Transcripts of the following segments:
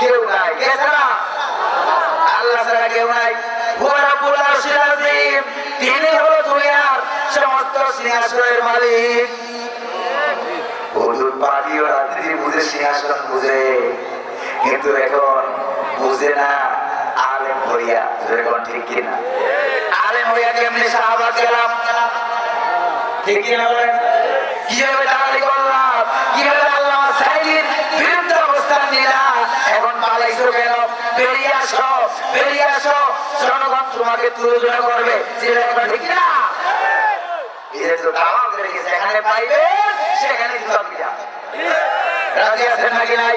কেউ নাই। কে ছাড়া? আল্লাহ ছাড়া কেউ নাই। তিনি হলো দুনিয়ার সমস্ত সিংহাসনের মালিক হুজুর পানি ও রাত্রি বুঝে সিংহাসন বুঝে, কিন্তু এখন বুঝে না, আলেম হইয়া এখন ঠিক কিনা আলেম হইয়া কেমনি সাহাবা গেলাম? ঠিক কিনা বলেন? কীভাবে দাঁড়ালি করলাম? কীভাবে আল্লাহ সাইদির বিরুদ্ধে অবস্থান নিলাম এখন পালাইছো কেন? বেরিয়ে আসো বেরিয়ে আসো। জনগণ তোমাকে তুলোচনা করবে। এখন ঠিক না? এখানে পাইবে, সেখানে রাজি আছেন নাকি নাই?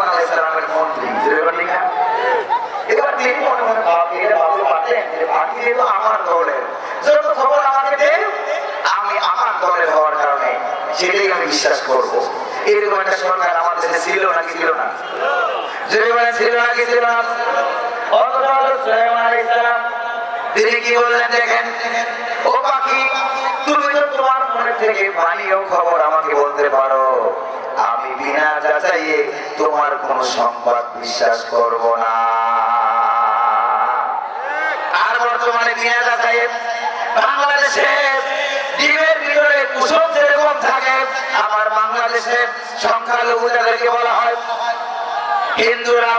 তিনি আমি আমার দলের হওয়ার কারণে সেটাই আমি বিশ্বাস করব। এরকম একটা সরকার আমার দেশে ছিল না? ছিল না? কি বললেন দেখেন? ও পাখি, তুমি তো তোমার মনে থেকে পানীয় খবর আমাকে বলতে পারো। বিনা যাচাইয়ে তোমার কোন সংবাদ বিশ্বাস করব না। আর বর্তমানে বিনা যাচাইয়ে বাংলাদেশে ডিমের ভিতরে কুসুম যেরকম থাকে আমার বাংলাদেশে সংখ্যালঘু যাদেরকে বলা হয়, হিন্দুরা,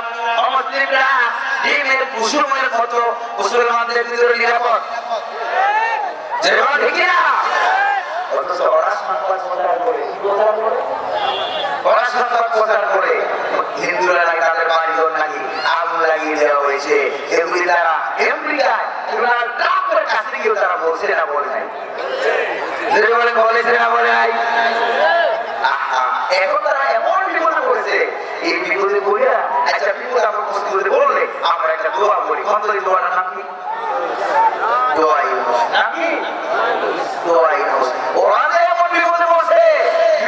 অমুসলিমরা ডিমের কুসুমের মতো মুসলমানদের ভিতরে নিরাপদ। ঠিক না অথচ ওরা সংবাদ প্রচার করে কি প্রচার করে করে হিন্দুরা নাকি তাদের বাড়িঘর নাকি আগুন লাগিয়ে দেওয়া হয়েছে, এগুলি তারা আমেরিকায় কিংবা ট্রাম্পের কাছে গিয়েও তারা বলছে না বলে নাই। বলে, বলেছে না বলে নাই? এখন তারা এমন বিপদে পড়েছে, এই বিপদে পড়িয়া একটা বিপদ আমরা মুসলিমদের বললে আমরা একটা দোয়া বলি অন্তরি দোয়াটার নাম কি দোয়া ইউনুস নাম কি দোয়া ইউনুস ওরা যে এমন বিপদে পড়ছে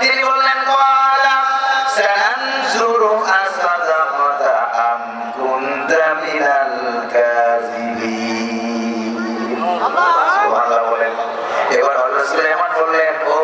তিনি বললেন "ক্বালা সানানজুরু আসাদাকাতা আম কুনতা মিনাল কাযিবিন।" সুবহানাল্লাহ বলেন। এবার হযরত সুলাইমান বললেন, ও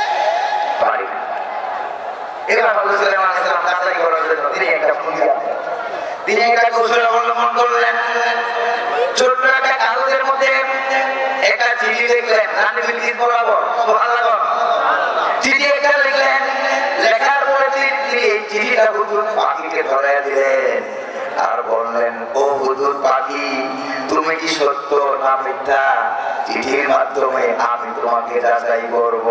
তিনি একটা কৌশল অবলম্বন করলেন। ছোট্ট একটা কাগজের মধ্যে একটা চিঠি লিখলেন। চিঠি একটা লিখলেন। লেখার পরে তিনি এই চিঠিটা হুজুর পাখিকে দিলেন। আর বললেন, ও হুজুর পাখি, তুমি কি সত্য না মিথ্যা? চিঠির মাধ্যমে আমি তোমাকে যাচাই করব।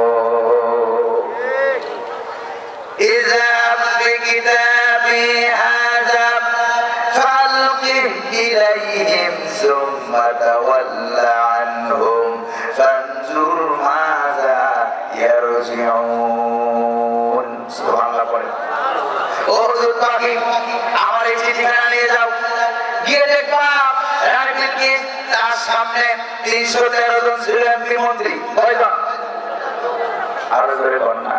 আমার এই নিয়ে যাও। গিয়ে দেখবা রাজনীতি তার সামনে তিনশো তেরো জন ছিল মন্ত্রী কয়জন আরও ধরে কন্যা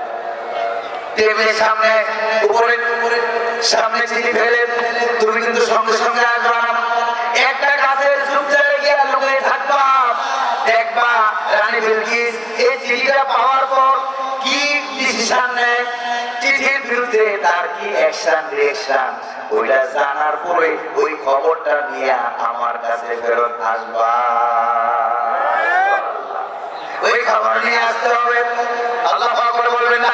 জানার পরে ওই খবরটা নিয়ে আমার কাছে ফেরত আসবা। ওই খবর নিয়ে আসতে হবে। আল্লাহ বলবে না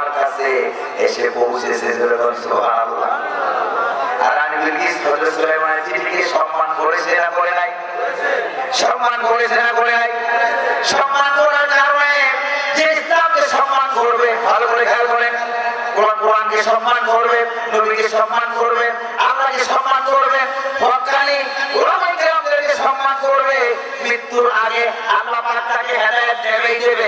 কাছে এসে পৌঁছেছে সম্মান করবে আল্লাহকে সম্মান করবে সম্মান করবে মৃত্যুর আগে আল্লাহ দেবে।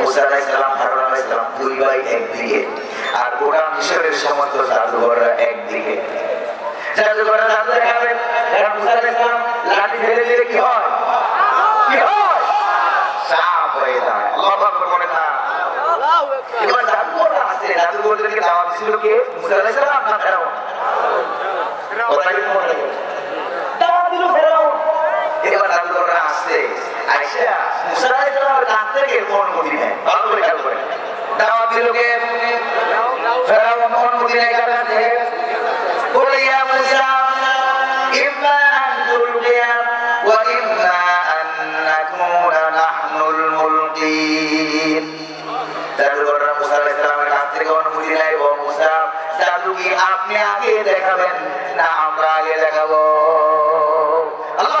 মুসা আলাইহিস সালাম হারুন আলাইহিস সালাম দুই ভাই একদিকে, আর গোটা মিশরের সমস্ত জাদুঘররা একদিকে। জাদুঘররা জাদু দেখাবে। এরা মুসা আলাইহিস সালাম লাঠি ফেলে দিলে কি হয়? কি হয়? সাপ হয়ে যায়। আল্লাহু আকবার বলে না। এবার জাদুঘররা আছে জাদুঘরদেরকে দাওয়াত ছিল কে? মুসা আলাইহিস সালাম না ফেরাউন? কথা কি মনে দাওয়াত দিল ফেরাউন। এবার জাদুঘররা আসছে। আপনি আগে দেখাবেন না আমরা আগে দেখাবো? আল্লাহ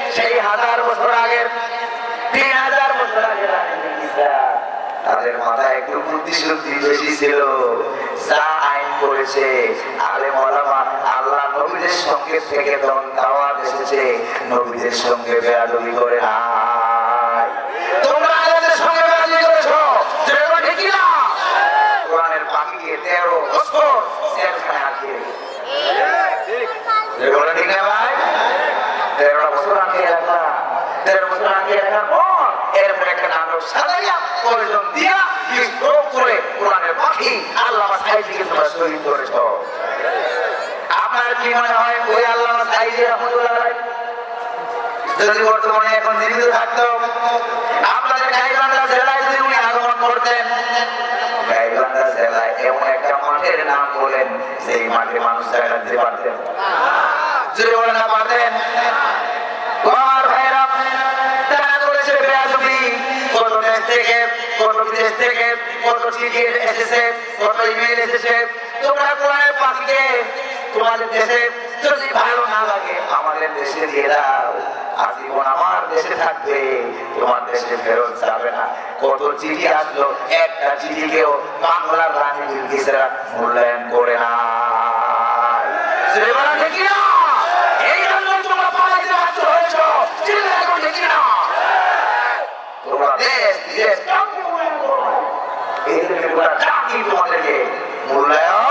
সেই হাজার বছর আগের, তিন হাজার বছর আগের তাদের মাথায় একটু বুদ্ধি শুদ্ধি বেশি ছিল। যা আইন করেছে আলে মলামা আল্লাহ নবীদের সঙ্গে থেকে তখন দাওয়াত এসেছে নবীদের সঙ্গে বেয়াদবি করে নাই তোমরা আলেদের সঙ্গে বেয়াদবি করেছ যেটা ঠিক না কোরআনের পাখিকে তেরো বছর জেলখানে আটকে রেখেছে। বলে ঠিক না ভাই তেরোটা বছর আটকে রাখা তেরো বছর আটকে রাখার পর এরপর একটা নাটক সাজাইয়া প্রয়োজন দিয়া বিস্ফোরক করে কোরআনের পাখি আল্লাহ শহীদ করেছ। আপনার কি মনে হয় ওই আল্লাহ সাইদি রহমতুল্লাহ? যদি বর্তমানে এখন জীবিত থাকতো, আপনাদের গাইবান্ধা জেলায় যদি উনি আগমন করতেন গাইবান্ধা জেলায় এমন একটা মাঠের নাম বলেন সেই মাঠে মানুষ জায়গা দিতে পারতেন। যদি বলে না পারতেন, আমার ভাইরা তারা করেছে বেয়াদবি। কত দেশ থেকে, কত বিদেশ থেকে, কত চিঠি এসেছে, কত ইমেল এসেছে তোমরা কোরআনের পাখিকে তোমাদের দেশে যদি ভালো না লাগে, আমাদের দেশে দিয়ে দাও। আজীবন আমার দেশে থাকবে, তোমার দেশে ফেরত যাবে না। কত চিঠি আসলো, একটা চিঠিকেও বাংলার রানী বিলকিসেরা মূল্যায়ন করে না তোমরা দেশ, বিদেশ মূল্যায়ন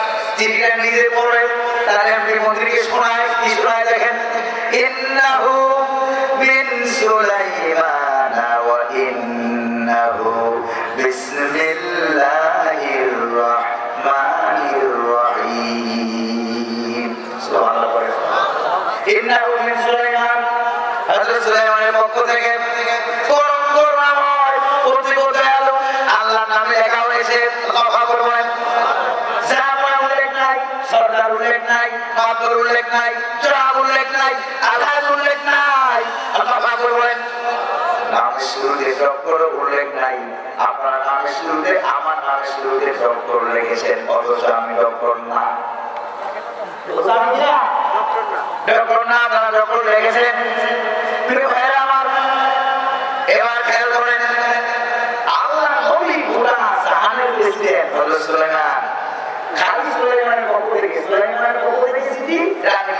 চিঠিটা নিজে পড়ে তার এমপি মন্ত্রীকে শোনায় কি শোনায় দেখেন, ইন্নাহু মিন সুলাইমান ওয়া ইন্নাহু বিসমিল্লাহির রাহমানির রাহিম। সুবহানাল্লাহ ইন্নাহু মিন সুলাইমান। হযরত সুলাইমানের পক্ষ থেকে পরম করুণাময় অতি দয়ালু আল্লাহর নামে লেখা হয়েছে আল্লাহু আকবার বলেন জাহাপনা উল্লেখ নাই সর্দার উল্লেখ নাই মাতর উল্লেখ নাই জনাব উল্লেখ নাই আলহাজ উল্লেখ নাই, আল্লাহু আকবার বলেন শুরুতে ডক্টর উল্লেখ নাই, আপনার নামের শুরুতে আমার নামের শুরুতে ডক্টর লিখেছেন, অথচ আমি ডক্টর না। এবার খেয়াল করেন আল্লাহ নবী থেকে সুলাইমানের পক্ষ থেকে চিঠি রানী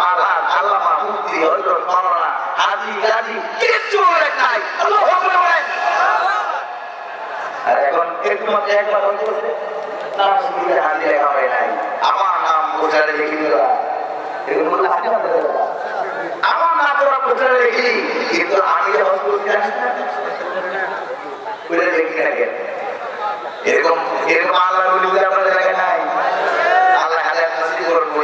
মালাদ আল্লামা, মুফতি, হযরত মাওলানা হাজী গাজী, কিচ্ছু উল্লেখ নাই। আর এখন একটু মধ্যে একবার গেছে নাম শুনতে হাজি লেখা হয় নাই। আমার নাম প্রচারে লিখে দিল এগুলো বললে হাজি না। আমার নাম তোরা প্রচারে লিখি কিন্তু আমি করতে আসি না ওটা লিখি না কেন এরকম এরকম আল্লাহ বলি আপনাদের এলাকায় নাই আল্লাহ হাজার নসিব করুন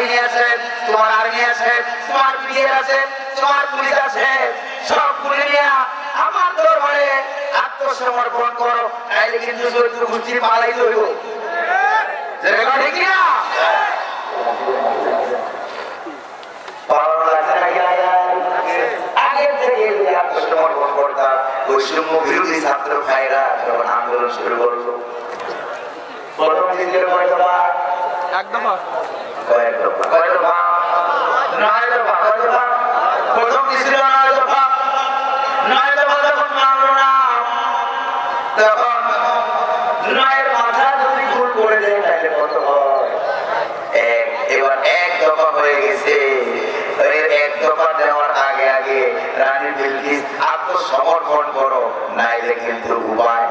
বাহিনী আছে, তোমার আর্মি আছে, তোমার বিডিআর আছে, তোমার পুলিশ আছে, সব খুলে নিয়ে আমার দরবারে আত্মসমর্পণ করো। তাইলে কিন্তু চরিত্র গোষ্ঠীর পালাই ধরব। আন্দোলন শুরু করল। প্রথম দিকের কয় দফা এক দফা। আগে আগে রানী বিলকিস আত্মসমর্পণ কিন্তু উপায়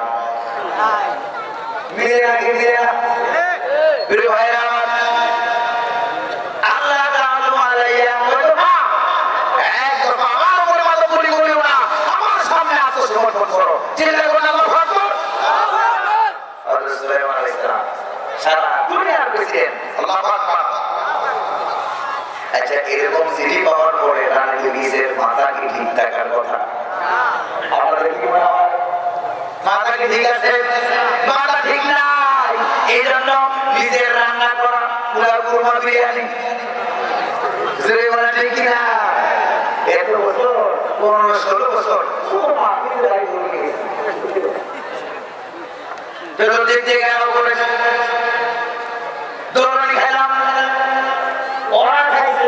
মিলে না মিলে ভাইরা আল্লাহ তাআলা আলাইয়া কয় দফা? এক দফা আমার উপরে মাথা তুলি করিও না আমার সামনে আত্মসমর্পণ করো চিন্তা করুন আল্লাহু আকবার হযরত সুলাইমান আলাইহিস সালাম সারা দুনিয়ার প্রেসিডেন্ট আল্লাহু আকবার আচ্ছা এরকম সিটি পাওয়ার পরে রানী বিবিসের মাথা কি ঠিক থাকার কথা, আপনাদের নিজের কুরমা বিরিয়ানি। ষোলো বছর শুধু মাকে দায়ী করে গেছে। চতুর্দিক থেকে গেল করে দৌড়ানি খাইলাম ওরা খাইছে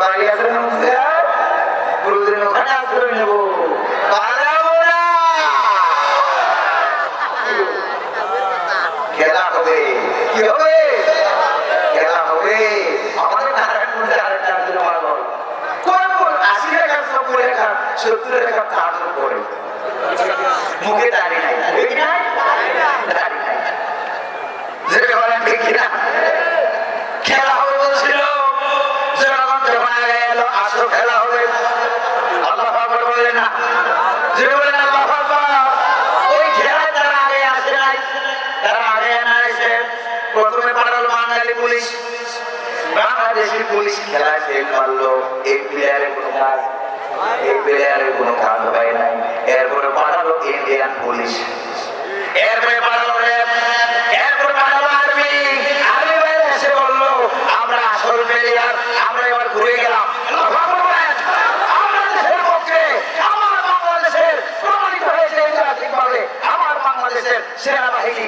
তোমার আছে না মুখতিয়ার? প্রতিদিন ওখানে আশ্রয় নেব। পালাবো না। খেলা হবে। কি হবে? খেলা হবে। আমাদের নারায়ণগঞ্জে আরেকটা আছে আমার কোন কোন আশি টাকা সত্তর টাকা সত্তর টাকা তার করে মুখে নাই। নাই? নাই। যেটা বলেন খেলা হবে বলছিল জনগণ যখন আগে এলো খেলা হবে। আল্লাহ আকবার বললেন না। যে বলেন আল্লাহ ওই খেলায় তারা আগে আসে নাই, তারা আগে না এসে প্রথমে পাঠালো বাঙালি পুলিশ। বাংলাদেশি পুলিশ খেলায় ফেল মারলো। এই প্লেয়ারের কোনো কাজ, এই প্লেয়ারের কোনো কাজ হয় নাই। এরপরে পাঠালো ইন্ডিয়ান পুলিশ। এরপরে পাঠালো র্যাব এরপরে আর্মি বলল, আমরা আসল প্লেয়ার আমরা এবার ঘুরে গেলাম আল্লাহু আকবার বলেন। আমরা দেশের পক্ষে আমার বাংলাদেশের প্রমাণিত হয়েছে ঐতিহাসিকভাবে আমার বাংলাদেশের সেনাবাহিনী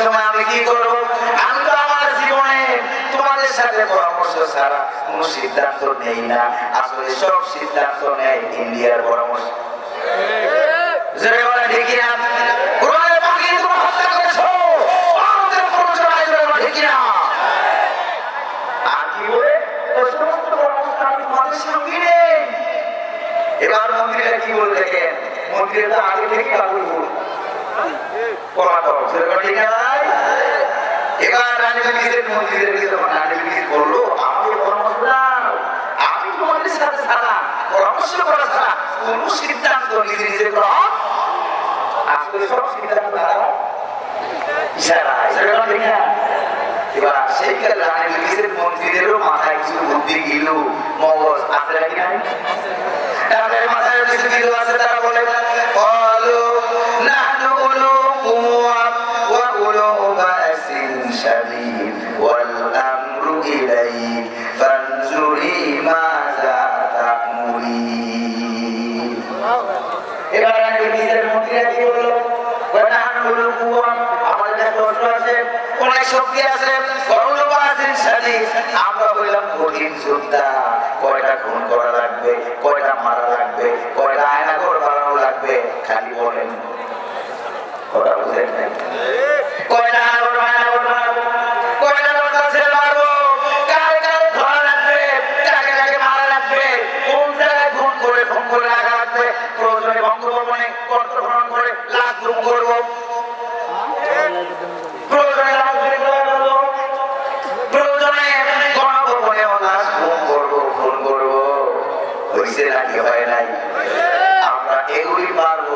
সময় আমি কি করব? আমি তো আমার জীবনে তোমাদের সাথে পরামর্শ ছাড়া কোনো সিদ্ধান্ত নেই না। আসলে সব সিদ্ধান্ত নেয় ইন্ডিয়ার পরামর্শ। না না কি বলে? বলে দেখেন মন্ত্রীরা তো আগে থেকে বল কমাতো সেরকম ঠিক নাই এবার মন্ত্রীদেরকে যখন রানী বিলিস বলল আমাকে পরামর্শ দাও আমি তোমাদের সাথে ছাড়া পরামর্শ করা ছাড়া কোন সিদ্ধান্ত নিজে নিজে গ্রহণ তারা ঠিক না। এবার বলে বলো আমরু বললাম, কঠিন যোদ্ধা কয়টা খুন করা লাগবে? কয়টা মারা লাগবে? কয়টা আয়না ঘর বাড়ানো লাগবে? খালি বলেন। ওরা বুঝেন। কয়টা আয়না ঘর আয়না ঘর বানাবো কয়টা লোকটা ছেড়ে মারবো কারে কারে ধরা লাগবে কাকে কাকে মারা লাগবে কোন জায়গায় খুন করে খুন করে লাগা লাগবে প্রয়োজনে বঙ্গভবনে কর্তভ্রমণ করে লাখ গুম করব প্রয়োজনে রাজনীতি করে ফেলব। প্রয়োজনে গণভবনে অনাথ খুন করব, খুন করব। হইছে হয় নাই? আমরা এগুলি পারব,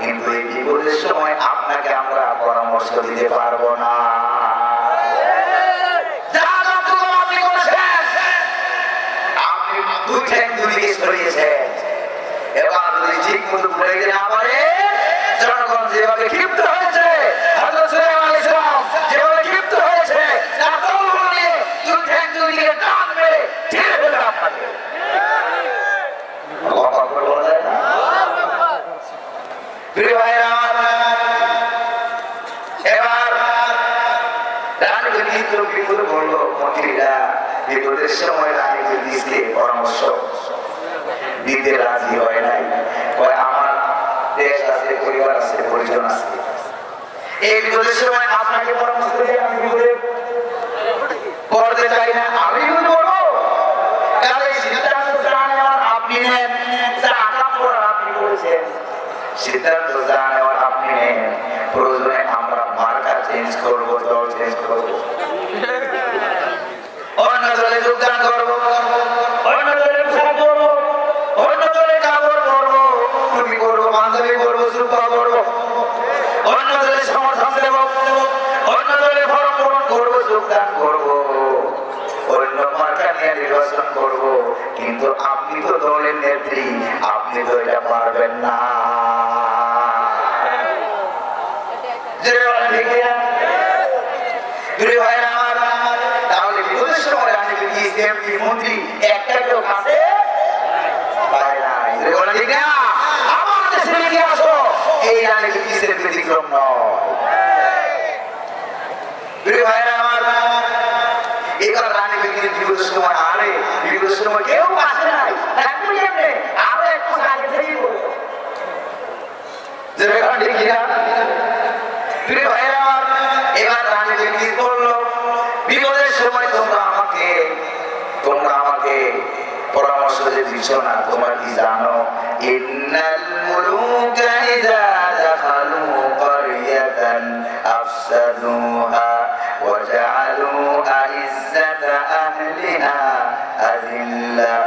কিন্তু এই বিপদের সময় আপনাকে আমরা পরামর্শ দিতে পারব না দুই এবার যদি ঠিক মতো না পারে জনগণ যেভাবে ক্ষিপ্ত হয়েছে হযরত সুলাইমান আলাইহিস সালাম যেভাবে ক্ষিপ্ত হয়েছে তার তলোয়ার নিয়ে দুই ঠ্যাং দুই দিকে টান মেরে ঠেলে ফেলবে আপনাকে আল্লাহু আকবার বলা যায় না? প্রিয় ভাইরা আমার, এবার রানী বিলকিস তো বিপদে পড়ল মন্ত্রীরা বিপদের সময় রানী বিলকিসকে পরামর্শ রাজি হয় নাই। কয়, আমার দেশ আছে, পরিবার আছে, পরিজন আছে। সিদ্ধান্ত নেওয়ার আপনি আমরা মার্কা চেঞ্জ করব দল চেঞ্জ করব অন্য দলে যোগদান করব অন্য দলে পোশাক করব অন্য দলে কাপড় পরবো টুপি করব পাঞ্জাবি করব। জুব্বা অন্য দলে সমর্থন দেব। অন্য দলে ফরম পূরণ করব, যোগদান করব। অন্য মার্কা নিয়ে নির্বাচন করব। কিন্তু আপনি তো দলের নেত্রী, আপনি তো এটা পারবেন না। মন্ত্রী? একটা কেউ কাছে পায় না? আমার দেশের ইতিহাসও এই রানী বিলকিসের ব্যতিক্রম নয়। ভাইরা আমার, এবার রানী বিলকিসের বিপদের সময় আরে বিপদের সময় কেউ কাছে নাই থাকবে কেমনে? এবার রানী বিলকিস বিছনা তোমার কি জানো ইন্নাল মুলুকা ইযা দাখালু قرية أفسدوها وجعلوا أعزة أهلها أذلة.